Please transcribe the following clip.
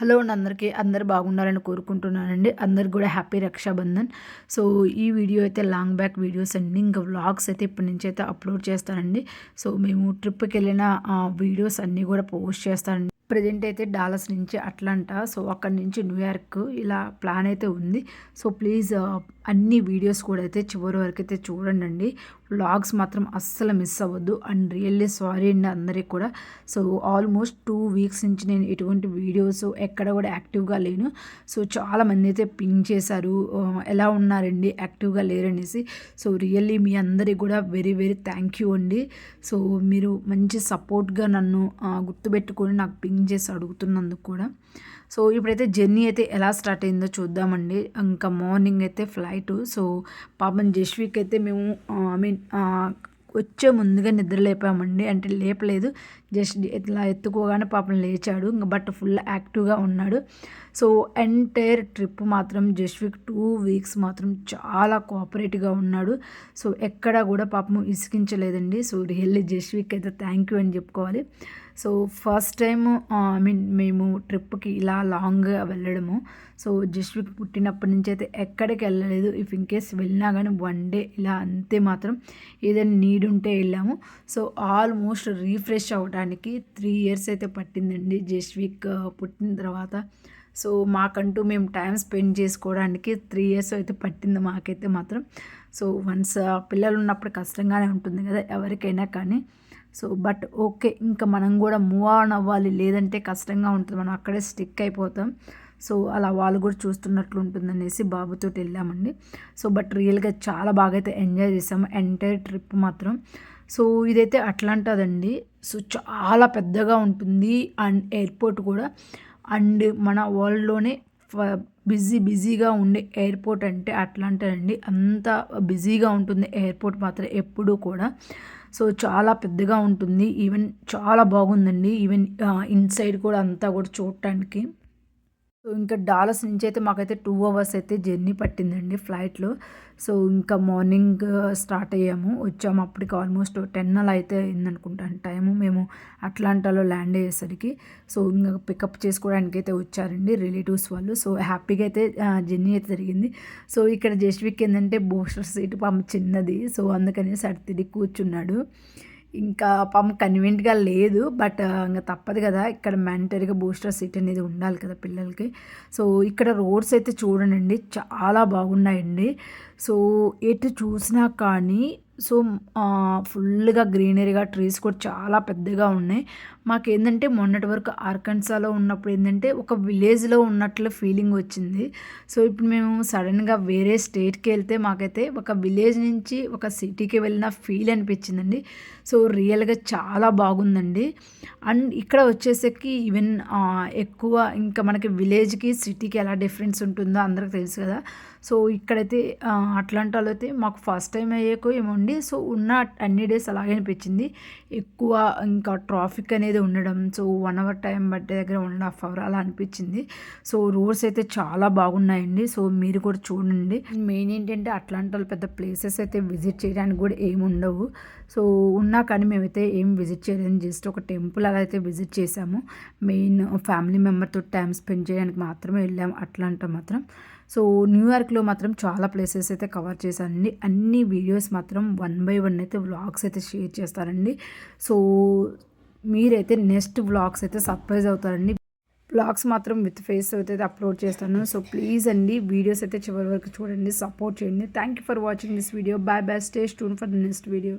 Hello అండి అందరికీ. అందరు బాగుండాలని కోరుకుంటున్నానండి. అందరికి కూడా హ్యాపీ రక్షాబంధన్. సో ఈ వీడియో అయితే లాంగ్ బ్యాక్ వీడియోస్ అండి. ఇంకా వ్లాగ్స్ అయితే ఇప్పటి నుంచి అయితే అప్లోడ్ చేస్తానండి. సో మేము ట్రిప్కి వెళ్ళిన వీడియోస్ అన్నీ కూడా పోస్ట్ చేస్తానండి. ప్రజెంట్ అయితే డాలస్ నుంచి అట్లాంటా. సో అక్కడి నుంచి న్యూయార్క్ ఇలా ప్లాన్ అయితే ఉంది. సో ప్లీజ్ అన్ని వీడియోస్ కూడా అయితే చివరి వరకు అయితే చూడండి వ్లాగ్స్ మాత్రం అస్సలు మిస్ అవ్వద్దు. అండ్ రియల్లీ సారీ అండి అందరికి కూడా. సో ఆల్మోస్ట్ టూ వీక్స్ నుంచి నేను ఎటువంటి వీడియోస్ ఎక్కడ కూడా యాక్టివ్గా లేను. సో చాలామంది అయితే పింగ్ చేశారు. ఎలా ఉన్నారండి? యాక్టివ్గా లేరనేసి. సో రియల్లీ మీ అందరికి కూడా వెరీ వెరీ థ్యాంక్ యూ అండి. సో మీరు మంచి సపోర్ట్గా నన్ను గుర్తుపెట్టుకొని నాకు పింగ్ చేసి అడుగుతున్నందుకు కూడా. సో ఇప్పుడైతే జర్నీ అయితే ఎలా స్టార్ట్ అయిందో చూద్దామండి. ఇంకా మార్నింగ్ అయితే ఫ్లైట్. సో పాపం జస్విక్ అయితే మేము ఐ మీన్ వచ్చే ముందుగా నిద్ర లేపామండి అంటే లేపలేదు. జస్ట్ ఇట్లా ఎత్తుకోగానే పాపం లేచాడు. ఇంకా బట్ ఫుల్ యాక్టివ్గా ఉన్నాడు. సో ఎంటైర్ ట్రిప్ మాత్రం జస్విక్ టూ వీక్స్ మాత్రం చాలా కోఆపరేటివ్గా ఉన్నాడు. సో ఎక్కడా కూడా పాపం ఇసికించలేదండి సో రియల్లీ జస్విక్ అయితే థ్యాంక్ యూ అని చెప్పుకోవాలి. So first time I mean మేము ట్రిప్కి ఇలా లాంగ్గా వెళ్ళడము. సో జస్విక్ పుట్టినప్పటి నుంచి అయితే ఎక్కడికి వెళ్ళలేదు. ఇఫ్ ఇన్ కేస్ వెళ్ళినా కానీ వన్ డే ఇలా అంతే మాత్రం ఏదైనా నీడ్ ఉంటే వెళ్ళాము. సో ఆల్మోస్ట్ రీఫ్రెష్ అవ్వడానికి త్రీ ఇయర్స్ అయితే పట్టిందండి జస్విక్ పుట్టిన తర్వాత. సో మాకంటూ మేము టైం స్పెండ్ చేసుకోవడానికి త్రీ ఇయర్స్ అయితే పట్టింది మాకైతే మాత్రం. సో వన్స్ పిల్లలు ఉన్నప్పుడు కష్టంగానే ఉంటుంది కదా ఎవరికైనా కానీ. సో బట్ ఓకే ఇంకా మనం కూడా మూవ్ ఆన్ అవ్వాలి. లేదంటే కష్టంగా ఉంటుంది. మనం అక్కడే స్టిక్ అయిపోతాం. సో అలా వాళ్ళు కూడా చూస్తున్నట్లు ఉంటుందనేసి బాబుతో వెళ్ళామండి. సో బట్ రియల్గా చాలా బాగా అయితే ఎంజాయ్ చేసాము. ఎంటైర్ ట్రిప్ మాత్రం. సో ఇదైతే అట్లాంటిదండి. సో చాలా పెద్దగా ఉంటుంది. అండ్ ఎయిర్పోర్ట్ కూడా. అండ్ మన వరల్డ్లోనే బిజీ బిజీగా ఉండే ఎయిర్పోర్ట్ అంటే అట్లాంటిదండి అంత బిజీగా ఉంటుంది ఎయిర్పోర్ట్ మాత్రం ఎప్పుడూ కూడా. సో చాలా పెద్దగా ఉంటుంది. ఈవెన్ చాలా బాగుందండి. ఈవెన్ ఇన్సైడ్ కూడా అంతా కూడా చూడటానికి. సో ఇంకా డాలస్ నుంచి అయితే మాకైతే టూ అవర్స్ అయితే జర్నీ పట్టిందండి ఫ్లైట్లో. సో ఇంకా మార్నింగ్ స్టార్ట్ అయ్యాము. వచ్చాము అప్పటికి ఆల్మోస్ట్ టెన్ అలా అయితే అయిందనుకుంటాను టైము. మేము అట్లాంటాలో ల్యాండ్ అయ్యేసరికి. సో ఇంకా పికప్ చేసుకోవడానికి అయితే వచ్చారండి రిలేటివ్స్ వాళ్ళు. సో హ్యాపీగా అయితే జర్నీ అయితే జరిగింది. సో ఇక్కడ జస్విక్ ఏంటంటే బూస్టర్ సీట్ పాము చిన్నది. సో అందుకని సర్ తిరిగి కూర్చున్నాడు. ఇంకా పాపం కన్వీనియంట్గా లేదు బట్ ఇంకా తప్పదు కదా. ఇక్కడ మ్యాండటరీగా బూస్టర్ సీట్ అనేది ఉండాలి కదా పిల్లలకి. సో ఇక్కడ రోడ్స్ అయితే చూడండి చాలా బాగున్నాయండి. సో ఎటు చూసినా కానీ సో ఫుల్గా గ్రీనరీగా ట్రీస్ కూడా చాలా పెద్దగా ఉన్నాయి. మాకు ఏంటంటే మొన్నటి వరకు ఆర్కన్సాలో ఉన్నప్పుడు ఏంటంటే ఒక విలేజ్లో ఉన్నట్లు ఫీలింగ్ వచ్చింది. సో ఇప్పుడు మేము సడన్గా వేరే స్టేట్కి వెళ్తే మాకైతే ఒక విలేజ్ నుంచి ఒక సిటీకి వెళ్ళిన ఫీల్ అనిపించిందండి. సో రియల్గా చాలా బాగుందండి. అండ్ ఇక్కడ వచ్చేసరికి ఈవెన్ ఎక్కువ ఇంకా మనకి విలేజ్కి సిటీకి ఎలా డిఫరెన్స్ ఉంటుందో అందరికి తెలుసు కదా. సో ఇక్కడైతే అట్లాంటాలో అయితే మాకు ఫస్ట్ టైం అయ్యాకో ఏమోండి సో ఉన్న అన్ని డేస్ అలాగే అనిపించింది. ఎక్కువ ఇంకా ట్రాఫిక్ అనేది ఉండడం సో వన్ అవర్ టైం బట్టే దగ్గర వన్ అండ్ హాఫ్ అవర్ అలా అనిపించింది. సో రోడ్స్ అయితే చాలా బాగున్నాయండి. సో మీరు కూడా చూడండి. మెయిన్ ఏంటంటే అట్లాంటి పెద్ద ప్లేసెస్ అయితే విజిట్ చేయడానికి కూడా ఏమి ఉండవు. సో ఉన్నా కానీ మేమైతే ఏం విజిట్ చేయలేదు జస్ట్ ఒక టెంపుల్ అలా అయితే విజిట్ చేసాము. మెయిన్ ఫ్యామిలీ మెంబర్తో టైం స్పెండ్ చేయడానికి మాత్రమే వెళ్ళాము. అట్లాంటి మాత్రం. సో న్యూయార్క్లో మాత్రం చాలా ప్లేసెస్ అయితే కవర్ చేశానండి అన్ని వీడియోస్ మాత్రం వన్ బై వన్ అయితే వ్లాగ్స్ అయితే షేర్ చేస్తారండి. సో మీరైతే నెక్స్ట్ వ్లాగ్స్ అయితే సర్ప్రైజ్ అవుతారండి. బ్లాగ్స్ మాత్రం విత్ ఫేస్ అయితే అప్లోడ్ చేస్తాను. సో ప్లీజ్ అండి వీడియోస్ అయితే చివరి వరకు చూడండి సపోర్ట్ చేయండి. Thank you for watching this video. Bye bye stay స్టూన్ for the next video